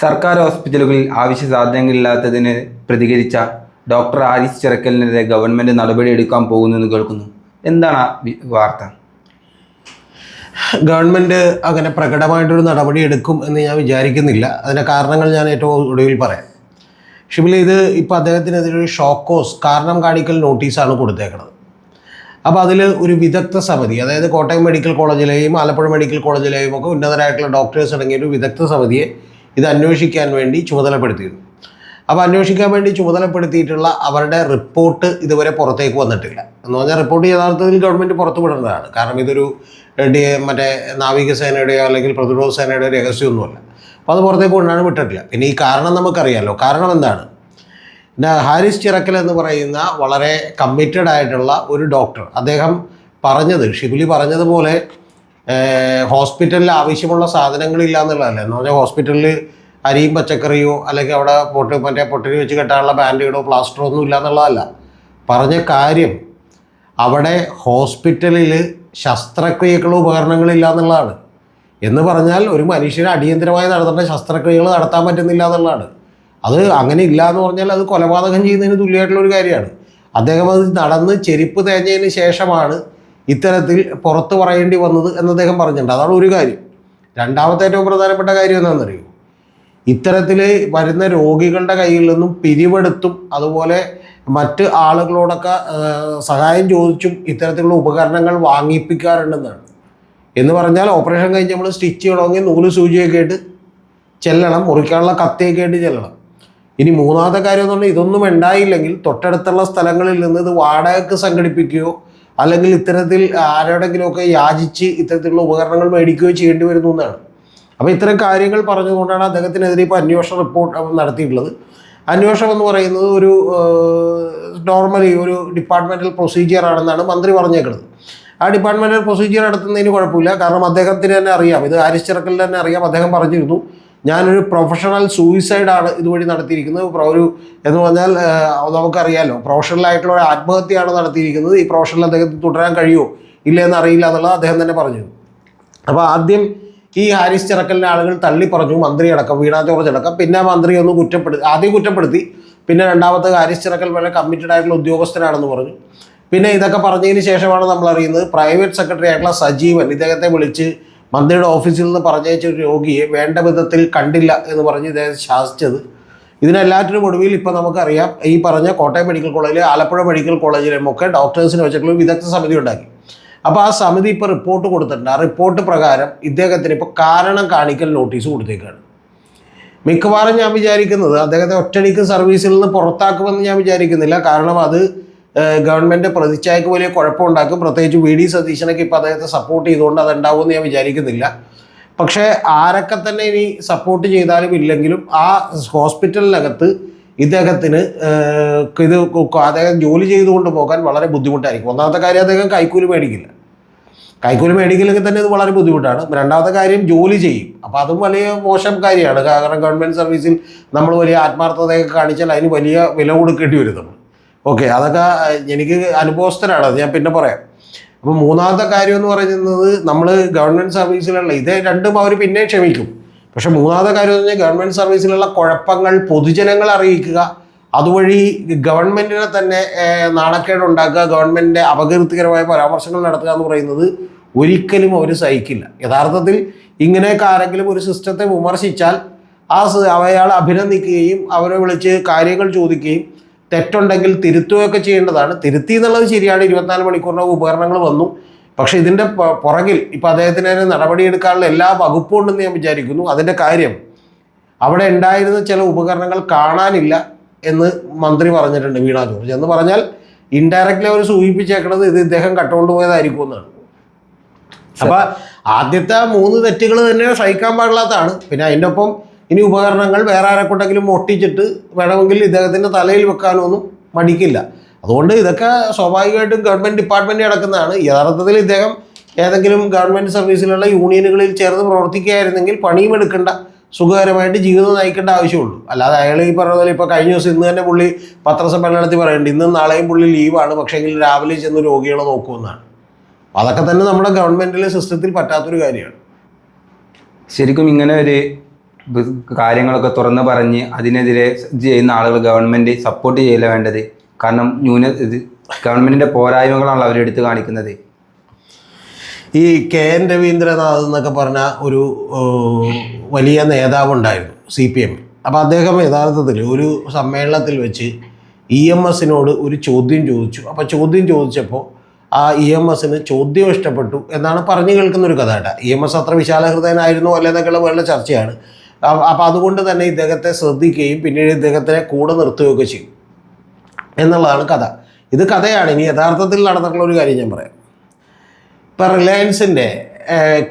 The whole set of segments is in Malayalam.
സർക്കാർ ഹോസ്പിറ്റലുകളിൽ ആവശ്യ സാധനങ്ങളില്ലാത്തതിന് പ്രതികരിച്ച ഡോക്ടർ ആരിസ് ചിറക്കലിനെതിരെ നടപടി നടപടിയെടുക്കാൻ പോകുന്നെന്ന് കേൾക്കുന്നു. എന്താണ് വാർത്ത? ഗവൺമെന്റ് അങ്ങനെ പ്രകടമായിട്ടൊരു നടപടി എടുക്കും എന്ന് ഞാൻ വിചാരിക്കുന്നില്ല. അതിന്റെ കാരണങ്ങൾ ഞാൻ ഏറ്റവും ഒടുവിൽ പറയാം. ഷിബിലി ഇത് ഇപ്പോൾ അദ്ദേഹത്തിനെതിരെ ഒരു ഷോക്കോസ് കാരണം കാണിക്കൽ നോട്ടീസാണ് കൊടുത്തേക്കുന്നത് അപ്പോൾ അതിൽ ഒരു വിദഗ്ധ സമിതി അതായത് കോട്ടയം മെഡിക്കൽ കോളേജിലെയും ആലപ്പുഴ മെഡിക്കൽ കോളേജിലെയും ഒക്കെ ഉന്നതരായിട്ടുള്ള ഡോക്ടേഴ്സ് അടങ്ങിയ ഒരു വിദഗ്ധ സമിതിയെ ഇത് അന്വേഷിക്കാൻ വേണ്ടി ചുമതലപ്പെടുത്തിയിരുന്നു. അപ്പോൾ അന്വേഷിക്കാൻ വേണ്ടി ചുമതലപ്പെടുത്തിയിട്ടുള്ള അവരുടെ റിപ്പോർട്ട് ഇതുവരെ പുറത്തേക്ക് വന്നിട്ടില്ല. എന്ന് പറഞ്ഞാൽ റിപ്പോർട്ട് യഥാർത്ഥത്തിൽ ഗവൺമെന്റ് പുറത്തു വിടേണ്ടതാണ്. കാരണം ഇതൊരു ഡി മറ്റേ നാവികസേനയുടെയോ അല്ലെങ്കിൽ പ്രതിരോധ സേനയുടെയോ രഹസ്യമൊന്നുമല്ല. അപ്പോൾ അത് പുറത്തേക്ക് കൊണ്ടാണ് വിട്ടിട്ടില്ല. പിന്നെ ഈ കാരണം നമുക്കറിയാമല്ലോ കാരണം എന്താണ്? ഹാരിസ് ചിറക്കൽ എന്ന് പറയുന്ന വളരെ കമ്മിറ്റഡ് ആയിട്ടുള്ള ഒരു ഡോക്ടർ അദ്ദേഹം പറഞ്ഞത് ഷിബുലി പറഞ്ഞതുപോലെ ഹോസ്പിറ്റലിൽ ആവശ്യമുള്ള സാധനങ്ങളില്ല എന്നുള്ളതല്ല. എന്ന് പറഞ്ഞാൽ ഹോസ്പിറ്റലിൽ അരിയും പച്ചക്കറിയോ അല്ലെങ്കിൽ അവിടെ പൊട്ടി മറ്റേ പൊട്ടിന് വെച്ച് കെട്ടാനുള്ള ബാൻഡേഡോ പ്ലാസ്റ്ററോ ഒന്നും ഇല്ല എന്നുള്ളതല്ല. പറഞ്ഞ കാര്യം അവിടെ ഹോസ്പിറ്റലിൽ ശസ്ത്രക്രിയകളോ ഉപകരണങ്ങളില്ല എന്നുള്ളതാണ്. എന്ന് പറഞ്ഞാൽ ഒരു മനുഷ്യന് അടിയന്തരമായി നടത്തേണ്ട ശസ്ത്രക്രിയകൾ നടത്താൻ പറ്റുന്നില്ല എന്നുള്ളതാണ്. അത് അങ്ങനെ ഇല്ല എന്ന് പറഞ്ഞാൽ അത് കൊലപാതകം ചെയ്യുന്നതിന് തുല്യമായിട്ടുള്ള ഒരു കാര്യമാണ്. അദ്ദേഹം അത് നടന്ന് ചെരുപ്പ് തേഞ്ഞതിന് ശേഷമാണ് ഇത്തരത്തിൽ പുറത്ത് പറയേണ്ടി വന്നത് എന്ന് അദ്ദേഹം പറഞ്ഞിട്ടുണ്ട്. അതാണ് ഒരു കാര്യം. രണ്ടാമത്തെ ഏറ്റവും പ്രധാനപ്പെട്ട കാര്യം എന്താണെന്നറിയോ? ഇത്തരത്തിൽ വരുന്ന രോഗികളുടെ കയ്യിൽ നിന്നും പിരിവെടുത്തും അതുപോലെ മറ്റ് ആളുകളോടൊക്കെ സഹായം ചോദിച്ചും ഇത്തരത്തിലുള്ള ഉപകരണങ്ങൾ വാങ്ങിപ്പിക്കാറുണ്ടെന്നാണ്. എന്ന് പറഞ്ഞാൽ ഓപ്പറേഷൻ കഴിഞ്ഞ് നമ്മൾ സ്റ്റിച്ച് ചെയ്യണമെങ്കിൽ നൂൽ സൂചിയൊക്കെ ആയിട്ട് ചെല്ലണം മുറിക്കാനുള്ള കത്തിയൊക്കെ ആയിട്ട് ചെല്ലണം. ഇനി മൂന്നാമത്തെ കാര്യം എന്ന് പറഞ്ഞാൽ ഇതൊന്നും ഉണ്ടായില്ലെങ്കിൽ തൊട്ടടുത്തുള്ള സ്ഥലങ്ങളിൽ നിന്ന് ഇത് വാടകയ്ക്ക് സംഘടിപ്പിക്കുകയോ അല്ലെങ്കിൽ ഇത്തരത്തിൽ ആരോടെങ്കിലുമൊക്കെ യാചിച്ച് ഇത്തരത്തിലുള്ള ഉപകരണങ്ങൾ മേടിക്കുകയോ ചെയ്യേണ്ടി വരുന്നു എന്നാണ്. അപ്പോൾ ഇത്തരം കാര്യങ്ങൾ പറഞ്ഞുകൊണ്ടാണ് അദ്ദേഹത്തിനെതിരെ ഇപ്പോൾ അന്വേഷണ റിപ്പോർട്ട് നടത്തിയിട്ടുള്ളത്. അന്വേഷണം എന്ന് പറയുന്നത് ഒരു നോർമലി ഒരു ഡിപ്പാർട്ട്മെന്റൽ പ്രൊസീജിയർ ആണെന്നാണ് മന്ത്രി പറഞ്ഞേക്കുന്നത്. ആ ഡിപ്പാർട്ട്മെന്റൽ പ്രൊസീജിയർ നടത്തുന്നതിന് കുഴപ്പമില്ല. കാരണം അദ്ദേഹത്തിന് തന്നെ അറിയാം. ഇത് ചിറക്കലിന് തന്നെ അറിയാം. അദ്ദേഹം പറഞ്ഞിരുന്നു. ഞാനൊരു പ്രൊഫഷണൽ സൂയിസൈഡാണ് ഇതുവഴി നടത്തിയിരിക്കുന്നത്. ഒരു എന്ന് പറഞ്ഞാൽ നമുക്കറിയാമല്ലോ പ്രൊഫഷണലായിട്ടുള്ള ഒരു ആത്മഹത്യയാണ് നടത്തിയിരിക്കുന്നത്. ഈ പ്രൊഫഷണൽ അദ്ദേഹത്തിന് തുടരാൻ കഴിയുമോ? ഇല്ലയെന്ന് അറിയില്ല എന്നുള്ളത് അദ്ദേഹം തന്നെ പറഞ്ഞു. അപ്പോൾ ആദ്യം ഈ ഹാരിസ് ചിറക്കലിന്റെ ആളുകൾ തള്ളി പറഞ്ഞു. മന്ത്രി അടക്കം വീണ ജോർജ് അടക്കം. പിന്നെ മന്ത്രി ഒന്ന് കുറ്റപ്പെടുത്തി ആദ്യം കുറ്റപ്പെടുത്തി. പിന്നെ രണ്ടാമത്തെ ഹാരിസ് ചിറക്കൽ വളരെ കമ്മിറ്റഡ് ആയിട്ടുള്ള ഉദ്യോഗസ്ഥനാണെന്ന് പറഞ്ഞു. പിന്നെ ഇതൊക്കെ പറഞ്ഞതിന് ശേഷമാണ് നമ്മൾ അറിയുന്നത് പ്രൈവറ്റ് സെക്രട്ടറി ആയിട്ടുള്ള സജീവൻ. ഇദ്ദേഹത്തെ വിളിച്ച് മന്ത്രിയുടെ ഓഫീസിൽ നിന്ന് പറഞ്ഞയച്ച ഒരു രോഗിയെ വേണ്ട വിധത്തിൽ കണ്ടില്ല എന്ന് പറഞ്ഞ് ഇദ്ദേഹം ശാസിച്ചത്. ഇതിനെല്ലാറ്റിനും ഒടുവിൽ ഇപ്പോൾ നമുക്കറിയാം ഈ പറഞ്ഞ കോട്ടയം മെഡിക്കൽ കോളേജിലെ ആലപ്പുഴ മെഡിക്കൽ കോളേജിലും ഒക്കെ ഡോക്ടേഴ്സിനെ വെച്ചിട്ടുള്ള വിദഗ്ധ സമിതി ഉണ്ടാക്കി. അപ്പോൾ ആ സമിതി ഇപ്പോൾ റിപ്പോർട്ട് കൊടുത്തിട്ടുണ്ട്. ആ റിപ്പോർട്ട് പ്രകാരം ഇദ്ദേഹത്തിന് ഇപ്പോൾ കാരണം കാണിക്കൽ നോട്ടീസ് കൊടുത്തേക്കാണ്. മിക്കവാറും ഞാൻ വിചാരിക്കുന്നത് അദ്ദേഹത്തെ ഒറ്റടിക്ക് സർവീസിൽ നിന്ന് പുറത്താക്കുമെന്ന് ഞാൻ വിചാരിക്കുന്നില്ല. കാരണം അത് ഏഹ്, ഗവൺമെന്റ് പ്രതിച്ഛായക്ക് വലിയ കുഴപ്പമുണ്ടാക്കും. പ്രത്യേകിച്ച് വി ഡി സതീശനൊക്കെ ഇപ്പോൾ അദ്ദേഹത്തെ സപ്പോർട്ട് ചെയ്തുകൊണ്ട് അത് ഉണ്ടാവുമെന്ന് ഞാൻ വിചാരിക്കുന്നില്ല. പക്ഷേ ആരൊക്കെ തന്നെ ഇനി സപ്പോർട്ട് ചെയ്താലും ഇല്ലെങ്കിലും ആ ഹോസ്പിറ്റലിനകത്ത് ഇദ്ദേഹത്തിന് ഇത് അദ്ദേഹം ജോലി ചെയ്തുകൊണ്ട് പോകാൻ വളരെ ബുദ്ധിമുട്ടായിരിക്കും. ഒന്നാമത്തെ കാര്യം അദ്ദേഹം കൈക്കൂലി മേടിക്കില്ല. കൈക്കൂലി മേടിക്കില്ലെങ്കിൽ തന്നെ ഇത് വളരെ ബുദ്ധിമുട്ടാണ്. രണ്ടാമത്തെ കാര്യം ജോലി ചെയ്യും. അപ്പോൾ അതും വലിയ മോശം കാര്യമാണ്. കാരണം ഗവൺമെന്റ് സർവീസിൽ നമ്മൾ വലിയ ആത്മാർത്ഥതയൊക്കെ കാണിച്ചാൽ അതിന് വലിയ വില കൊടുക്കേണ്ടി വരും നമ്മൾ ഓക്കെ അതൊക്കെ എനിക്ക് അനുഭവസ്ഥരാണ് അത് ഞാൻ പിന്നെ പറയാം. അപ്പോൾ മൂന്നാമത്തെ കാര്യം എന്ന് പറയുന്നത് നമ്മൾ ഗവൺമെന്റ് സർവീസിലുള്ള ഇത് രണ്ടും അവർ പിന്നെ ക്ഷമിക്കും. പക്ഷേ മൂന്നാമത്തെ കാര്യം എന്ന് പറഞ്ഞാൽ ഗവൺമെന്റ് സർവീസിലുള്ള കുഴപ്പങ്ങൾ പൊതുജനങ്ങൾ അറിയിക്കുക അതുവഴി ഗവൺമെന്റിനെ തന്നെ നാണക്കേടുണ്ടാക്കുക ഗവൺമെന്റിന്റെ അപകീർത്തികരമായ പരാമർശങ്ങൾ നടത്തുക എന്ന് പറയുന്നത് ഒരിക്കലും അവർ സഹിക്കില്ല. യഥാർത്ഥത്തിൽ ഇങ്ങനെയൊക്കെ ആരെങ്കിലും ഒരു സിസ്റ്റത്തെ വിമർശിച്ചാൽ ആ അയാൾ അഭിനന്ദിക്കുകയും അവരെ വിളിച്ച് കാര്യങ്ങൾ ചോദിക്കുകയും തെറ്റുണ്ടെങ്കിൽ തിരുത്തുകയൊക്കെ ചെയ്യേണ്ടതാണ്. തിരുത്തി എന്നുള്ളത് ശരിയാണ്. ഇരുപത്തിനാല് മണിക്കൂറിനകം ഉപകരണങ്ങൾ വന്നു. പക്ഷേ ഇതിന്റെ പുറകിൽ ഇപ്പോൾ അദ്ദേഹത്തിനെതിരെ നടപടിയെടുക്കാനുള്ള എല്ലാ വകുപ്പും ഉണ്ടെന്ന് ഞാൻ വിചാരിക്കുന്നു. അതിന്റെ കാര്യം അവിടെ ഉണ്ടായിരുന്ന ചില ഉപകരണങ്ങൾ കാണാനില്ല എന്ന് മന്ത്രി പറഞ്ഞിട്ടുണ്ട് വീണ ജോർജ്. എന്ന് പറഞ്ഞാൽ ഇൻഡയറക്റ്റ്ലി അവർ സൂചിപ്പിച്ചേക്കണത് ഇത് ഇദ്ദേഹം കട്ടുകൊണ്ട് പോയതായിരിക്കും എന്നാണ്. അപ്പം ആദ്യത്തെ മൂന്ന് തെറ്റുകൾ തന്നെ സഹിക്കാൻ പാടില്ലാത്തതാണ്. പിന്നെ അതിന്റെ ഒപ്പം ഇനി ഉപകരണങ്ങൾ വേറെ ആരെക്കൊണ്ടെങ്കിലും ഒട്ടിച്ചിട്ട് വേണമെങ്കിൽ ഇദ്ദേഹത്തിന്റെ തലയിൽ വെക്കാനൊന്നും മടിക്കില്ല. അതുകൊണ്ട് ഇതൊക്കെ സ്വാഭാവികമായിട്ടും ഗവൺമെന്റ് ഡിപ്പാർട്ട്മെന്റ് നടക്കുന്നതാണ്. യഥാർത്ഥത്തിൽ ഇദ്ദേഹം ഏതെങ്കിലും ഗവൺമെന്റ് സർവീസിലുള്ള യൂണിയനുകളിൽ ചേർന്ന് പ്രവർത്തിക്കുകയായിരുന്നെങ്കിൽ പണിയും എടുക്കേണ്ട സുഖകരമായിട്ട് ജീവിതം നയിക്കേണ്ട ആവശ്യമുള്ളൂ. അല്ലാതെ അയാൾ ഈ പറഞ്ഞ പോലെ ഇപ്പോൾ കഴിഞ്ഞ ദിവസം ഇന്ന് തന്നെ പുള്ളി പത്രസമ്മേളനത്തിൽ പറയുന്നുണ്ട് ഇന്നും നാളെയും പുള്ളി ലീവാണ് പക്ഷേങ്കിൽ രാവിലെ ചെന്ന് രോഗികളെ നോക്കുമെന്നാണ് അതൊക്കെ തന്നെ നമ്മുടെ ഗവൺമെന്റിലെ സിസ്റ്റത്തിൽ പറ്റാത്തൊരു കാര്യമാണ്. ശരിക്കും ഇങ്ങനെ ഒരു കാര്യങ്ങളൊക്കെ തുറന്നു പറഞ്ഞ് അതിനെതിരെ ചെയ്യുന്ന ആളുകൾ ഗവൺമെന്റ് സപ്പോർട്ട് ചെയ്യില്ല വേണ്ടത്? കാരണം ന്യൂന ഇത് ഗവൺമെന്റിന്റെ പോരായ്മകളാണല്ലോ അവരെടുത്ത് കാണിക്കുന്നത്. ഈ കെ എൻ രവീന്ദ്രനാഥ് എന്നൊക്കെ പറഞ്ഞ ഒരു വലിയ നേതാവുണ്ടായിരുന്നു സി പി എം. അപ്പോൾ അദ്ദേഹം യഥാർത്ഥത്തിൽ ഒരു സമ്മേളനത്തിൽ വെച്ച് ഇ എം എസിനോട് ഒരു ചോദ്യം ചോദിച്ചു. അപ്പോൾ ചോദ്യം ചോദിച്ചപ്പോൾ ആ ഇ എം എസിന് ചോദ്യം ഇഷ്ടപ്പെട്ടു എന്നാണ് പറഞ്ഞു കേൾക്കുന്ന ഒരു കഥ കേട്ടോ. ഇ എം എസ് അത്ര വിശാലഹൃദയനായിരുന്നു അല്ലെന്നൊക്കെയുള്ള വേണ്ട ചർച്ചയാണ്. അപ്പോൾ അതുകൊണ്ട് തന്നെ ഇദ്ദേഹത്തെ ശ്രദ്ധിക്കുകയും പിന്നീട് ഇദ്ദേഹത്തിനെ കൂടെ നിർത്തുകയൊക്കെ ചെയ്യും. എന്നുള്ളതാണ് കഥ. ഇത് കഥയാണ്. ഇനി യഥാർത്ഥത്തിൽ നടന്നിട്ടുള്ള ഒരു കാര്യം ഞാൻ പറയാം. ഇപ്പം റിലയൻസിന്റെ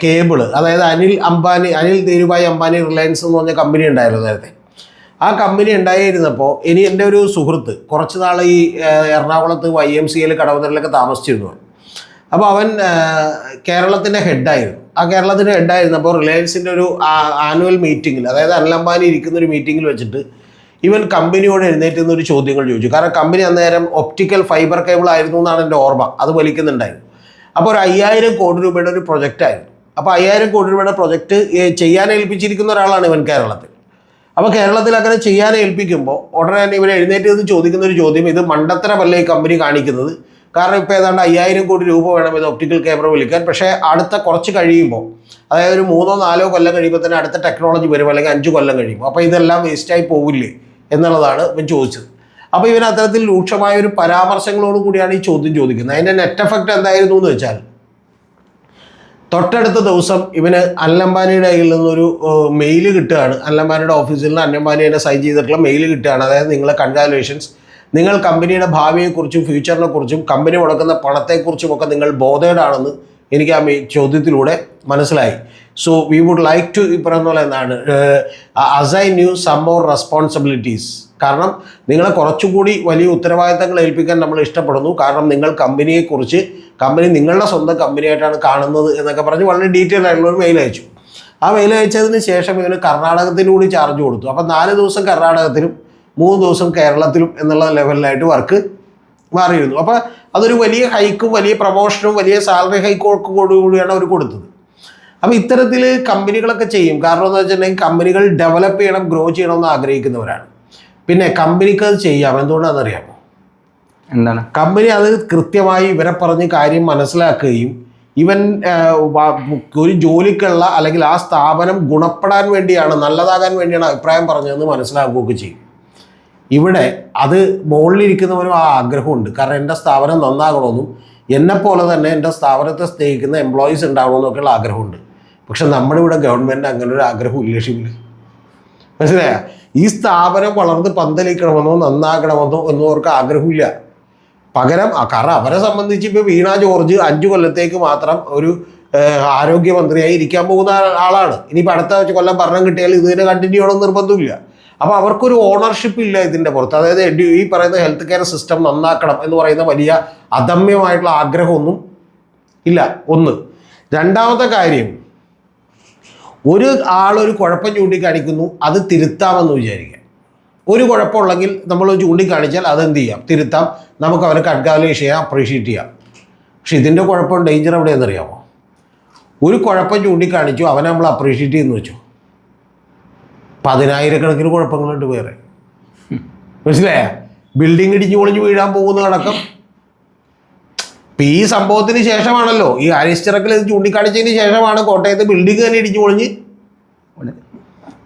കേബിൾ അതായത് അനിൽ അംബാനി അനിൽ ധീരുഭായ് അംബാനി റിലയൻസ് എന്ന് പറഞ്ഞ കമ്പനി ഉണ്ടായിരുന്നു നേരത്തെ. ആ കമ്പനി ഉണ്ടായിരുന്നപ്പോൾ ഇനി എന്റെ ഒരു സുഹൃത്ത് കുറച്ച് നാൾ ഈ എറണാകുളത്ത് വൈ എം സി എൽ താമസിച്ചിരുന്നു. അപ്പോൾ അവൻ കേരളത്തിന്റെ ഹെഡായിരുന്നു ആ ഉണ്ടായിരുന്നു. അപ്പോൾ റിലയൻസിന്റെ ഒരു ആനുവൽ മീറ്റിങ്ങിൽ അതായത് അനിൽ അംബാനി ഇരിക്കുന്ന ഒരു മീറ്റിങ്ങിൽ വെച്ചിട്ട് ഇവൻ കമ്പനിയോട് എഴുന്നേറ്റ് നിന്ന് ഒരു ചോദ്യങ്ങൾ ചോദിച്ചു. കാരണം കമ്പനി അന്നേരം ഒപ്റ്റിക്കൽ ഫൈബർ കേബിൾ ആയിരുന്നു എന്നാണ് എന്റെ ഓർമ്മ. അത് വലിക്കുന്നുണ്ടായിരുന്നു. അപ്പോൾ ഒരു അയ്യായിരം കോടി രൂപയുടെ ഒരു പ്രൊജക്റ്റായിരുന്നു അപ്പോൾ അയ്യായിരം കോടി രൂപയുടെ പ്രൊജക്റ്റ് ചെയ്യാൻ ഏൽപ്പിച്ചിരിക്കുന്ന ഒരാളാണ് ഇവൻ കേരളത്തിൽ. അപ്പോൾ കേരളത്തിൽ അങ്ങനെ ചെയ്യാൻ ഏൽപ്പിക്കുമ്പോൾ ഉടനെ തന്നെ ഇവൻ എഴുന്നേറ്റ് നിന്ന് ചോദിക്കുന്ന ഒരു ചോദ്യം ഇത് മണ്ടത്തരമല്ല ഈ കമ്പനി കാണിക്കുന്നത്? കാരണം ഇപ്പോൾ ഏതാണ്ട് അയ്യായിരം കോടി രൂപ വേണം ഇത് ഒപ്റ്റിക്കൽ ക്യാമറ വിളിക്കാൻ പക്ഷേ അടുത്ത കുറച്ച് കഴിയുമ്പോൾ അതായത് ഒരു മൂന്നോ നാലോ കൊല്ലം കഴിയുമ്പോൾ തന്നെ അടുത്ത ടെക്നോളജി വരും അല്ലെങ്കിൽ അഞ്ച് കൊല്ലം കഴിയുമ്പോൾ. അപ്പോൾ ഇതെല്ലാം വേസ്റ്റായി പോവില്ലേ എന്നുള്ളതാണ് ഇവൻ ചോദിച്ചത്. അപ്പോൾ ഇവൻ അത്തരത്തിൽ രൂക്ഷമായ ഒരു പരാമർശങ്ങളോട് കൂടിയാണ് ഈ ചോദ്യം ചോദിക്കുന്നത്. അതിന്റെ നെറ്റ് എഫക്റ്റ് എന്തായിരുന്നു എന്ന് വെച്ചാൽ തൊട്ടടുത്ത ദിവസം ഇവന് അല്ലംബാനിയുടെ കയ്യിൽ നിന്നൊരു മെയിൽ കിട്ടുകയാണ്. അല്ലംബാനിയുടെ ഓഫീസിൽ നിന്ന് അന്നംബാനി എന്നെ സൈൻ ചെയ്തിട്ടുള്ള മെയിൽ കിട്ടുകയാണ്. അതായത് നിങ്ങളെ കൺഗ്രാലേഷൻസ് നിങ്ങൾ കമ്പനിയുടെ ഭാവിയെക്കുറിച്ചും ഫ്യൂച്ചറിനെ കുറിച്ചും കമ്പനി മുടക്കുന്ന പണത്തെക്കുറിച്ചും ഒക്കെ നിങ്ങൾ ബോധേഡാണെന്ന് എനിക്ക് ആ ചോദ്യത്തിലൂടെ മനസ്സിലായി. So we would like to ഈ പറയുന്ന പോലെ എന്താണ്? Assign new some more responsibilities കാരണം നിങ്ങളെ കുറച്ചുകൂടി വലിയ ഉത്തരവാദിത്തങ്ങൾ ഏൽപ്പിക്കാൻ നമ്മൾ ഇഷ്ടപ്പെടുന്നു. കാരണം നിങ്ങൾ കമ്പനിയെക്കുറിച്ച് കമ്പനി നിങ്ങളുടെ സ്വന്തം കമ്പനിയായിട്ടാണ് കാണുന്നത് എന്നൊക്കെ പറഞ്ഞ് വളരെ ഡീറ്റെയിൽ ആയിട്ടുള്ള ഒരു മെയിൽ അയച്ചു. ആ മെയിൽ അയച്ചതിന് ശേഷം ഇവന് കർണാടകത്തിന് ചാർജ് കൊടുത്തു. അപ്പം നാല് ദിവസം കർണാടകത്തിലും മൂന്ന് ദിവസം കേരളത്തിലും എന്നുള്ള ലെവലിലായിട്ട് വർക്ക് മാറിയിരുന്നു. അപ്പോൾ അതൊരു വലിയ ഹൈക്കും വലിയ പ്രൊമോഷനും വലിയ സാലറി ഹൈക്കും കൂടിയാണ് അവർ കൊടുത്തത്. അപ്പോൾ ഇത്തരത്തിൽ കമ്പനികളൊക്കെ ചെയ്യും. കാരണം എന്ന് വെച്ചിട്ടുണ്ടെങ്കിൽ കമ്പനികൾ ഡെവലപ്പ് ചെയ്യണം ഗ്രോ ചെയ്യണം എന്ന് ആഗ്രഹിക്കുന്നവരാണ്. പിന്നെ കമ്പനിക്ക് അത് ചെയ്യാം. എന്തുകൊണ്ടാണെന്നറിയാമോ എന്താണ്? കമ്പനി അത് കൃത്യമായി ഇവരെ പറഞ്ഞ് കാര്യം മനസ്സിലാക്കുകയും ഇവൻ ഒരു ജോലിക്കുള്ള അല്ലെങ്കിൽ ആ സ്ഥാപനം ഗുണപ്പെടാൻ വേണ്ടിയാണ് നല്ലതാകാൻ വേണ്ടിയാണ് അഭിപ്രായം പറഞ്ഞതെന്ന് മനസ്സിലാക്കുകയൊക്കെ ചെയ്യും. ഇവിടെ അത് മുകളിലിരിക്കുന്നവരും ആ ആഗ്രഹമുണ്ട്. കാരണം എന്റെ സ്ഥാപനം നന്നാകണമെന്നും എന്നെപ്പോലെ തന്നെ എന്റെ സ്ഥാപനത്തെ സ്നേഹിക്കുന്ന എംപ്ലോയീസ് ഉണ്ടാകണമെന്നൊക്കെയുള്ള ആഗ്രഹമുണ്ട്. പക്ഷെ നമ്മുടെ ഇവിടെ ഗവൺമെന്റ് അങ്ങനെ ഒരു ആഗ്രഹം ഉല്ലേഷിക്കില്ല മനസ്സിലായ? ഈ സ്ഥാപനം വളർന്ന് പന്തലിക്കണമെന്നോ നന്നാകണമെന്നോ ഒന്നും അവർക്ക് ആഗ്രഹമില്ല. പകരം കാരണം അവരെ സംബന്ധിച്ച് ഇപ്പോൾ വീണ ജോർജ് അഞ്ചു കൊല്ലത്തേക്ക് മാത്രം ഒരു ആരോഗ്യമന്ത്രിയായി ഇരിക്കാൻ പോകുന്ന ആളാണ്. ഇനിയിപ്പോൾ അടുത്ത കൊല്ലം ഭരണം കിട്ടിയാൽ ഇത് തന്നെ കണ്ടിന്യൂ ചെയ്യണമെന്ന് നിർബന്ധമില്ല അപ്പോൾ അവർക്കൊരു ഓണർഷിപ്പ് ഇല്ല ഇതിന്റെ പുറത്ത്. അതായത് എഡ്യു- ഈ പറയുന്ന ഹെൽത്ത് കെയർ സിസ്റ്റം നന്നാക്കണം എന്ന് പറയുന്ന വലിയ അദമ്യമായിട്ടുള്ള ആഗ്രഹമൊന്നും ഇല്ല. ഒന്ന്. രണ്ടാമത്തെ കാര്യം ഒരു ആളൊരു കുഴപ്പം ചൂണ്ടിക്കാണിക്കുന്നു അത് തിരുത്താമെന്ന് വിചാരിക്കുക. ഒരു കുഴപ്പമുള്ളെങ്കിൽ നമ്മൾ ചൂണ്ടിക്കാണിച്ചാൽ അതെന്ത് ചെയ്യാം? തിരുത്താം. നമുക്ക് അവനെ കൺഗ്രാലേഷൻ ചെയ്യാം അപ്രീഷിയേറ്റ് ചെയ്യാം. പക്ഷെ ഇതിന്റെ കുഴപ്പം ഡേഞ്ചർ എവിടെയെന്നറിയാമോ ഒരു കുഴപ്പം ചൂണ്ടിക്കാണിച്ചു അവനെ നമ്മൾ അപ്രീഷിയേറ്റ് ചെയ്യുന്നു വെച്ചു. പതിനായിരക്കണക്കിന് കുഴപ്പങ്ങളുണ്ട് വേറെ. മനസ്സിലായ? ബിൽഡിംഗ് ഇടിഞ്ഞു പൊളിഞ്ഞു വീഴാൻ പോകുന്ന അടക്കം ഇപ്പം ഈ സംഭവത്തിന് ശേഷമാണല്ലോ. ഈ അരിസ്റ്ററക്കിൽ ഇത് ചൂണ്ടിക്കാണിച്ചതിന് ശേഷമാണ് കോട്ടയത്ത് ബിൽഡിംഗ് തന്നെ ഇടിഞ്ഞു പൊളിഞ്ഞ്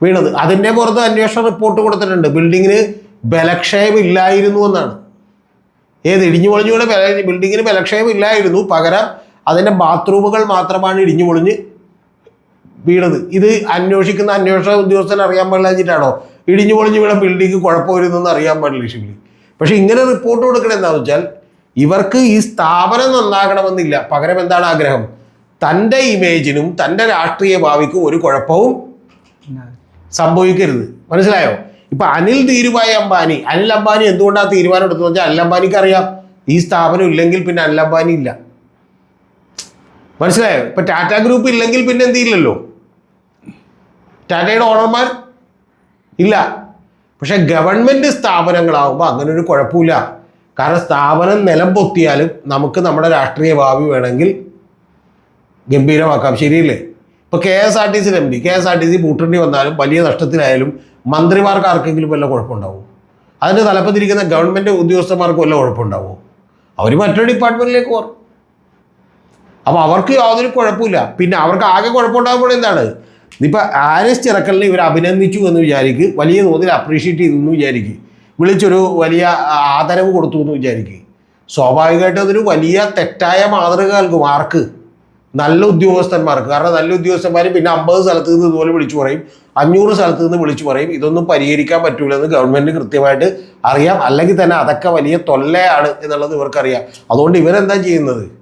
വീണത്. അതിന്റെ പുറത്ത് അന്വേഷണ റിപ്പോർട്ട് കൊടുത്തിട്ടുണ്ട്. ബിൽഡിങ്ങിന് ബലക്ഷയം ഇല്ലായിരുന്നു എന്നാണ്. ഏത് ഇടിഞ്ഞു പൊളിഞ്ഞു വീണ ബിൽഡിങ്ങിന് ബലക്ഷയം ഇല്ലായിരുന്നു പകരം അതിന്റെ ബാത്റൂമുകൾ മാത്രമാണ് ഇടിഞ്ഞു പൊളിഞ്ഞ് വീണത്. ഇത് അന്വേഷിക്കുന്ന അന്വേഷണ ഉദ്യോഗസ്ഥൻ അറിയാൻ പാടില്ല വെച്ചിട്ടാണോ ഇടിഞ്ഞു പൊളിഞ്ഞു വീണ ബിൽഡിംഗ് കുഴപ്പമില്ലെന്ന് അറിയാൻ പാടില്ല ഷിമിലി പക്ഷെ ഇങ്ങനെ റിപ്പോർട്ട് കൊടുക്കണത് എന്താണെന്ന് വെച്ചാൽ ഇവർക്ക് ഈ സ്ഥാപനം നന്നാകണമെന്നില്ല. പകരം എന്താണ് ആഗ്രഹം? തന്റെ ഇമേജിനും തന്റെ രാഷ്ട്രീയ ഭാവിക്കും ഒരു കുഴപ്പവും സംഭവിക്കരുത്. മനസ്സിലായോ? ഇപ്പൊ അനിൽ ധീരുഭായ് അംബാനി. അനിൽ അംബാനി എന്തുകൊണ്ടാണ് തീരുമാനം എടുത്തത് വെച്ചാൽ അനിൽ അംബാനിക്ക് അറിയാം ഈ സ്ഥാപനം ഇല്ലെങ്കിൽ പിന്നെ അനിൽ അംബാനി ഇല്ല. മനസ്സിലായോ? ഇപ്പൊ ടാറ്റ ഗ്രൂപ്പ് ഇല്ലെങ്കിൽ പിന്നെ എന്തില്ലല്ലോ ടാറ്റയുടെ ഓണർമാർ? ഇല്ല. പക്ഷെ ഗവൺമെന്റ് സ്ഥാപനങ്ങളാവുമ്പോൾ അങ്ങനെ ഒരു കുഴപ്പമില്ല. കാരണം സ്ഥാപനം നിലം പൊത്തിയാലും നമുക്ക് നമ്മുടെ രാഷ്ട്രീയ ഭാവി വേണമെങ്കിൽ ഗംഭീരമാക്കാം. ശരിയല്ലേ? ഇപ്പോൾ K S R T C M D K S R T C പൂട്ടേണ്ടി വന്നാലും വലിയ നഷ്ടത്തിലായാലും മന്ത്രിമാർക്ക് ആർക്കെങ്കിലും വല്ല കുഴപ്പമുണ്ടാവും. അതിന്റെ തലപ്പത്തിരിക്കുന്ന ഗവൺമെന്റ് ഉദ്യോഗസ്ഥന്മാർക്ക് വല്ല കുഴപ്പമുണ്ടാവുമോ അവർ മറ്റൊരു ഡിപ്പാർട്ട്മെന്റിലേക്ക് പോകും അപ്പോൾ അവർക്ക് യാതൊരു കുഴപ്പമില്ല. പിന്നെ അവർക്ക് ആകെ കുഴപ്പമുണ്ടാകുമ്പോൾ എന്താണ്? ഇപ്പം ആരിസ് ചിറക്കലിനെ ഇവർ അഭിനന്ദിച്ചു എന്ന് വിചാരിക്ക് വലിയ തോതിൽ അപ്രീഷിയേറ്റ് ചെയ്തു എന്ന് വിചാരിക്ക് വിളിച്ചൊരു വലിയ ആദരവ് കൊടുത്തു എന്ന് വിചാരിക്ക്. സ്വാഭാവികമായിട്ടും അതൊരു വലിയ തെറ്റായ മാതൃക നൽകും ആർക്ക്? നല്ല ഉദ്യോഗസ്ഥന്മാർക്ക്. കാരണം നല്ല ഉദ്യോഗസ്ഥന്മാർ പിന്നെ അമ്പത് സ്ഥലത്ത് നിന്ന് ഇതുപോലെ വിളിച്ചു പറയും അഞ്ഞൂറ് സ്ഥലത്ത് നിന്ന് വിളിച്ചു പറയും. ഇതൊന്നും പരിഹരിക്കാൻ പറ്റൂലെന്ന് ഗവൺമെന്റ് കൃത്യമായിട്ട് അറിയാം. അല്ലെങ്കിൽ തന്നെ അതൊക്കെ വലിയ തൊല്ലയാണ് എന്നുള്ളത് ഇവർക്കറിയാം. അതുകൊണ്ട് ഇവരെന്താ ചെയ്യുന്നത്?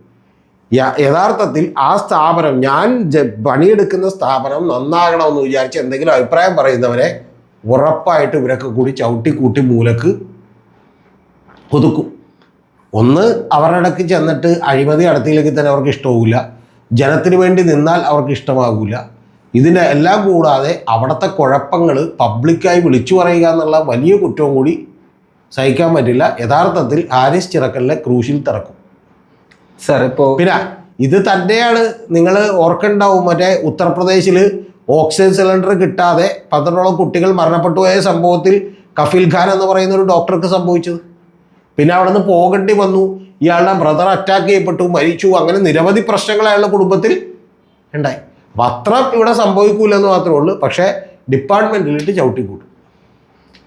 യഥാർത്ഥത്തിൽ ആ സ്ഥാപനം ഞാൻ പണിയെടുക്കുന്ന സ്ഥാപനം നന്നാകണമെന്ന് വിചാരിച്ച് എന്തെങ്കിലും അഭിപ്രായം പറയുന്നവരെ ഉറപ്പായിട്ട് ഇവരൊക്കെ കൂടി ചവിട്ടി കൂട്ടി മൂലക്ക് ഒതുക്കും ഒന്ന് അവരുടെ ഇടയ്ക്ക് ചെന്നിട്ട് അഴിമതി നടത്തിയില്ലെങ്കിൽ തന്നെ അവർക്ക് ഇഷ്ടമാവില്ല ജനത്തിന് വേണ്ടി നിന്നാൽ അവർക്ക് ഇഷ്ടമാകില്ല ഇതിന്റെ എല്ലാം കൂടാതെ അവിടുത്തെ കുഴപ്പങ്ങൾ പബ്ലിക്കായി വിളിച്ചു പറയുക എന്നുള്ള വലിയ കുറ്റവും കൂടി സഹിക്കാൻ പറ്റില്ല. യഥാർത്ഥത്തിൽ ഹാരിസ് ചിറക്കലിനെ ക്രൂശിൽ തിറക്കും സാർ ഇപ്പോൾ പിന്നെ ഇത് തന്നെയാണ് നിങ്ങൾ ഓർക്കുണ്ടാവും മറ്റേ ഉത്തർപ്രദേശിൽ ഓക്സിജൻ സിലിണ്ടർ കിട്ടാതെ പന്ത്രണ്ടോളം കുട്ടികൾ മരണപ്പെട്ടു പോയ സംഭവത്തിൽ കഫീൽ ഖാൻ എന്ന് പറയുന്ന ഒരു ഡോക്ടർക്ക് സംഭവിച്ചത്. പിന്നെ അവിടെ നിന്ന് പോകേണ്ടി വന്നു ഇയാളുടെ ബ്രദർ അറ്റാക്ക് ചെയ്യപ്പെട്ടു മരിച്ചു അങ്ങനെ നിരവധി പ്രശ്നങ്ങൾ അയാളുടെ കുടുംബത്തിൽ ഉണ്ടായി. അപ്പം അത്ര ഇവിടെ സംഭവിക്കൂലെന്ന് മാത്രമേ ഉള്ളൂ പക്ഷേ ഡിപ്പാർട്ട്മെന്റിലിട്ട് ചവിട്ടിക്കൂട്ടും.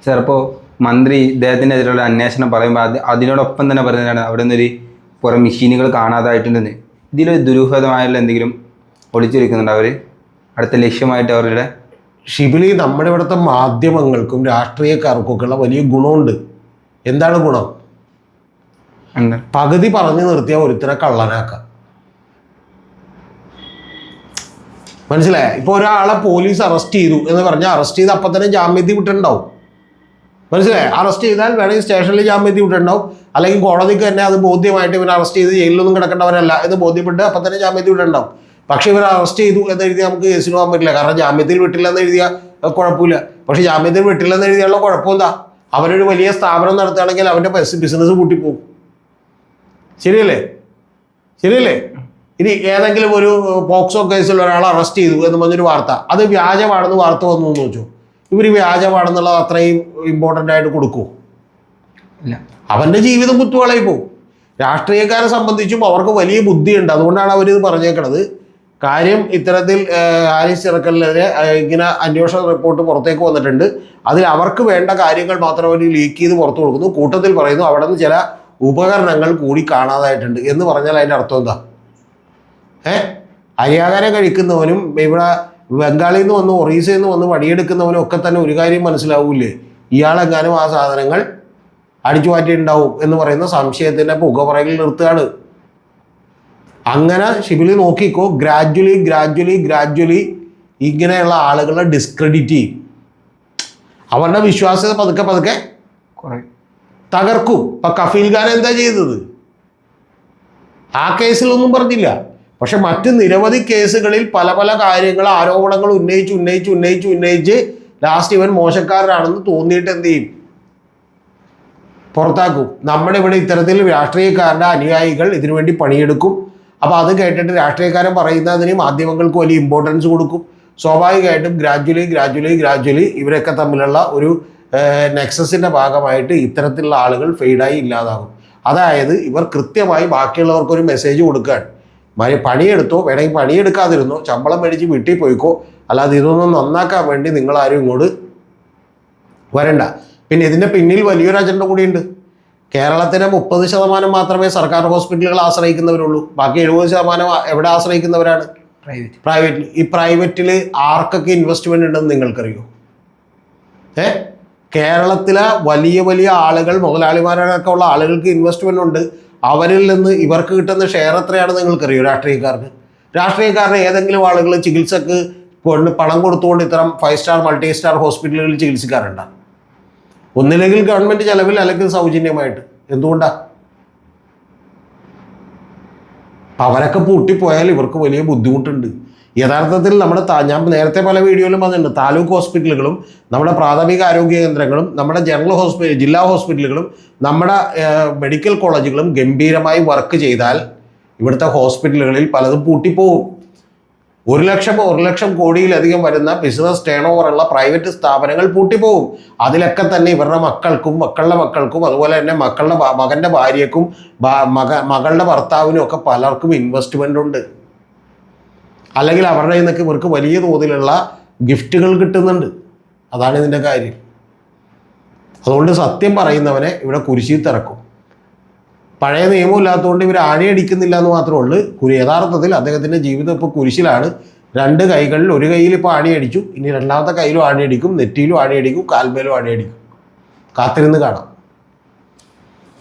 സാർ ഇപ്പോൾ മന്ത്രി ഇദ്ദേഹത്തിനെതിരെയുള്ള അന്വേഷണം പറയുമ്പോൾ അത് അതിനോടൊപ്പം തന്നെ പറയുന്നതാണ് അവിടെ നിന്നൊരു പുറം മെഷീനുകൾ കാണാതായിട്ടുണ്ടെന്ന്. ഇതിലൊരു ദുരൂഹതമായുള്ള എന്തെങ്കിലും ഒളിച്ചിരിക്കുന്നുണ്ട് അവർ അടുത്ത ലക്ഷ്യമായിട്ട് അവരുടെ ഷിബിലി നമ്മുടെ ഇവിടുത്തെ മാധ്യമങ്ങൾക്കും രാഷ്ട്രീയക്കാർക്കും ഒക്കെ ഉള്ള വലിയ ഗുണമുണ്ട്. എന്താണ് ഗുണം? പകുതി പറഞ്ഞു നിർത്തിയ ഒരുത്തരെ കള്ളനാക്കാം. മനസ്സിലായ? ഇപ്പൊ ഒരാളെ പോലീസ് അറസ്റ്റ് ചെയ്തു എന്ന് പറഞ്ഞാൽ അറസ്റ്റ് ചെയ്ത് അപ്പം തന്നെ ജാമ്യത്തിൽ വിട്ടിട്ടുണ്ടാവും. മനസ്സിലായ? അറസ്റ്റ് ചെയ്താൽ വേണമെങ്കിൽ സ്റ്റേഷനിൽ ജാമ്യത്തിൽ വിട്ടിട്ടുണ്ടാവും. അല്ലെങ്കിൽ കോടതിക്ക് തന്നെ അത് ബോധ്യമായിട്ട് ഇവർ അറസ്റ്റ് ചെയ്ത് ജയിലിലൊന്നും കിടക്കേണ്ടവരല്ല. എന്ന് ബോധ്യപ്പെട്ട് അപ്പം തന്നെ ജാമ്യത്തിൽ വിട്ടിട്ടുണ്ടാവും. പക്ഷേ ഇവർ അറസ്റ്റ് ചെയ്തു എന്ന് എഴുതി നമുക്ക് കേസിന് പോകാൻ പറ്റില്ല. കാരണം ജാമ്യത്തിൽ വിട്ടില്ല എന്ന് എഴുതിയ കുഴപ്പമില്ല. പക്ഷേ ജാമ്യത്തിൽ വിട്ടില്ല എന്ന് എഴുതിയുള്ള കുഴപ്പം എന്താ? അവരൊരു വലിയ സ്ഥാപനം നടത്തുകയാണെങ്കിൽ അവന്റെ ബിസിനസ് കൂട്ടിപ്പോകും ശരിയല്ലേ? ശരിയല്ലേ? ഇനി ഏതെങ്കിലും ഒരു പോക്സോ കേസിൽ ഒരാളെ അറസ്റ്റ് ചെയ്തു എന്ന് പറഞ്ഞൊരു വാർത്ത. അത് വ്യാജമാണെന്ന് വാർത്ത വന്നു എന്ന് വെച്ചു ഇവർ വ്യാജമാണെന്നുള്ളത് അത്രയും ഇമ്പോർട്ടന്റ് ആയിട്ട് കൊടുക്കൂ. ഇല്ല. അവന്റെ ജീവിതം കുത്തുവളയിൽ പോകും രാഷ്ട്രീയക്കാരെ സംബന്ധിച്ചും അവർക്ക് വലിയ ബുദ്ധിയുണ്ട്. അതുകൊണ്ടാണ് അവരിത് പറഞ്ഞേക്കണത്. കാര്യം ഇത്തരത്തിൽ ഏഹ്, ഹാരിസ് ചിറക്കലിനെതിരെ ഇങ്ങനെ അന്വേഷണ റിപ്പോർട്ട് പുറത്തേക്ക് വന്നിട്ടുണ്ട്. അതിൽ അവർക്ക് വേണ്ട കാര്യങ്ങൾ മാത്രം അവർ ലീക്ക് ചെയ്ത് പുറത്തു കൊടുക്കുന്നു. കൂട്ടത്തിൽ പറയുന്നു അവിടെ നിന്ന് ചില ഉപകരണങ്ങൾ കൂടി കാണാതായിട്ടുണ്ട് എന്ന് പറഞ്ഞാൽ അതിന്റെ അർത്ഥം എന്താ? ഏ അരിയാകാരം കഴിക്കുന്നവനും ഇവിടെ ബംഗാളിൽ നിന്ന് വന്ന് ഒറീസയിൽ നിന്ന് വന്ന് വടിയെടുക്കുന്നവനും ഒക്കെ തന്നെ ഒരു കാര്യം മനസ്സിലാവൂലേ ഇയാളെങ്ങാനും ആ സാധനങ്ങൾ അടിച്ചു മാറ്റിയിട്ടുണ്ടാവും എന്ന് പറയുന്ന സംശയത്തിന്റെ പുകപറയിൽ നിർത്തുകയാണ്. അങ്ങനെ ഷിബിലി നോക്കിക്കോ ഗ്രാജ്വലി ഗ്രാജ്വലി ഗ്രാജ്വലി ഇങ്ങനെയുള്ള ആളുകളെ ഡിസ്ക്രെഡിറ്റ് ചെയ്യും. അവരുടെ വിശ്വാസ്യത പതുക്കെ പതുക്കെ തകർക്കും. ഇപ്പം കഫീൽ ഖാൻ എന്താ ചെയ്തത്? ആ കേസിലൊന്നും പറഞ്ഞില്ല. പക്ഷെ മറ്റ് നിരവധി കേസുകളിൽ പല പല കാര്യങ്ങൾ ആരോപണങ്ങൾ ഉന്നയിച്ച് ഉന്നയിച്ച് ഉന്നയിച്ച് ഉന്നയിച്ച് ലാസ്റ്റ് ഇവൻ മോശക്കാരനാണെന്ന് തോന്നിയിട്ട് എന്ത് ചെയ്യും? പുറത്താക്കും. നമ്മുടെ ഇവിടെ ഇത്തരത്തിൽ രാഷ്ട്രീയക്കാരുടെ അനുയായികൾ ഇതിനുവേണ്ടി പണിയെടുക്കും. അപ്പോൾ അത് കേട്ടിട്ട് രാഷ്ട്രീയക്കാരൻ പറയുന്നതിന് മാധ്യമങ്ങൾക്ക് വലിയ ഇമ്പോർട്ടൻസ് കൊടുക്കും. സ്വാഭാവികമായിട്ടും ഗ്രാജ്വലി ഗ്രാജ്വലി ഗ്രാജ്വലി ഇവരൊക്കെ തമ്മിലുള്ള ഒരു നെക്സസിന്റെ ഭാഗമായിട്ട് ഇത്തരത്തിലുള്ള ആളുകൾ ഫെയ്ഡായി ഇല്ലാതാകും. അതായത് ഇവർ കൃത്യമായി ബാക്കിയുള്ളവർക്കൊരു മെസ്സേജ് കൊടുക്കുകയാണ്. പണിയെടുത്തോ വേണമെങ്കിൽ പണിയെടുക്കാതിരുന്നോ ശമ്പളം മേടിച്ച് വീട്ടിൽ പോയിക്കോ. അല്ലാതെ ഇതൊന്നും നന്നാക്കാൻ വേണ്ടി നിങ്ങളാരും ഇങ്ങോട്ട് വരണ്ട. പിന്നെ ഇതിന്റെ പിന്നിൽ വലിയൊരു അജണ്ട കൂടിയുണ്ട് കേരളത്തിലെ മുപ്പത് ശതമാനം മാത്രമേ സർക്കാർ ഹോസ്പിറ്റലുകൾ ആശ്രയിക്കുന്നവരുള്ളൂ. ബാക്കി എഴുപത് ശതമാനം എവിടെ ആശ്രയിക്കുന്നവരാണ്? പ്രൈവറ്റ് പ്രൈവറ്റിൽ ഈ പ്രൈവറ്റിൽ ആർക്കൊക്കെ ഇൻവെസ്റ്റ്മെന്റ് ഉണ്ടെന്ന് നിങ്ങൾക്കറിയോ? ഏ? കേരളത്തിലെ വലിയ വലിയ ആളുകൾ മുതലാളിമാരൊക്കെ ഉള്ള ആളുകൾക്ക് ഇൻവെസ്റ്റ്മെന്റ് ഉണ്ട്. അവരിൽ നിന്ന് ഇവർക്ക് കിട്ടുന്ന ഷെയർ എത്രയാണെന്ന് നിങ്ങൾക്കറിയോ രാഷ്ട്രീയക്കാർക്ക്? രാഷ്ട്രീയക്കാരുടെ ഏതെങ്കിലും ആളുകൾ ചികിത്സക്ക് കൊണ്ട് പണം കൊടുത്തുകൊണ്ട് ഇത്തരം ഫൈവ് സ്റ്റാർ മൾട്ടി സ്റ്റാർ ഹോസ്പിറ്റലുകളിൽ ചികിത്സിക്കാറുണ്ട്. ഒന്നില്ലെങ്കിൽ ഗവൺമെന്റ് ചിലവിൽ അല്ലെങ്കിൽ സൗജന്യമായിട്ട്. എന്തുകൊണ്ടാണ് അപ്പം അവരൊക്കെ പൂട്ടിപ്പോയാൽ ഇവർക്ക് വലിയ ബുദ്ധിമുട്ടുണ്ട്. യഥാർത്ഥത്തിൽ നമ്മുടെ ഞാൻ നേരത്തെ പല വീഡിയോയിലും പറഞ്ഞിട്ടുണ്ട് താലൂക്ക് ഹോസ്പിറ്റലുകളും നമ്മുടെ പ്രാഥമിക ആരോഗ്യ കേന്ദ്രങ്ങളും നമ്മുടെ ജനറൽ ഹോസ്പിറ്റൽ ജില്ലാ ഹോസ്പിറ്റലുകളും നമ്മുടെ മെഡിക്കൽ കോളേജുകളും ഗംഭീരമായി വർക്ക് ചെയ്താൽ ഇവിടുത്തെ ഹോസ്പിറ്റലുകളിൽ പലതും പൂട്ടിപ്പോവും. ഒരു ലക്ഷം ഒരു ലക്ഷം കോടിയിലധികം വരുന്ന ബിസിനസ് ടേൺ ഉള്ള പ്രൈവറ്റ് സ്ഥാപനങ്ങൾ പൂട്ടിപ്പോകും അതിലൊക്കെ തന്നെ ഇവരുടെ മക്കൾക്കും മക്കളുടെ മക്കൾക്കും അതുപോലെ തന്നെ മക്കളുടെ മകന്റെ ഭാര്യക്കും മക മകളുടെ ഭർത്താവിനും ഒക്കെ പലർക്കും ഇൻവെസ്റ്റ്മെന്റ് ഉണ്ട്. അല്ലെങ്കിൽ അവരുടെ നിന്നൊക്കെ ഇവർക്ക് വലിയ തോതിലുള്ള ഗിഫ്റ്റുകൾ കിട്ടുന്നുണ്ട്. അതാണ് ഇതിന്റെ കാര്യം. അതുകൊണ്ട് സത്യം പറയുന്നവനെ ഇവിടെ കുരിശിൽ തിറക്കും പഴയ നിയമം ഇല്ലാത്തതുകൊണ്ട് ഇവർ ആണിയടിക്കുന്നില്ല എന്ന് മാത്രമേ ഉള്ളൂ. യഥാർത്ഥത്തിൽ അദ്ദേഹത്തിന്റെ ജീവിതം ഇപ്പോൾ കുരിശിലാണ്. രണ്ട് കൈകളിൽ ഒരു കൈയിൽ ഇപ്പോൾ ആണിയടിച്ചു. ഇനി രണ്ടാമത്തെ കയ്യിലും ആണിയടിക്കും നെറ്റിയിലും ആണിയടിക്കും കാൽമേലും ആണിയടിക്കും. കാത്തിരുന്ന് കാണാം.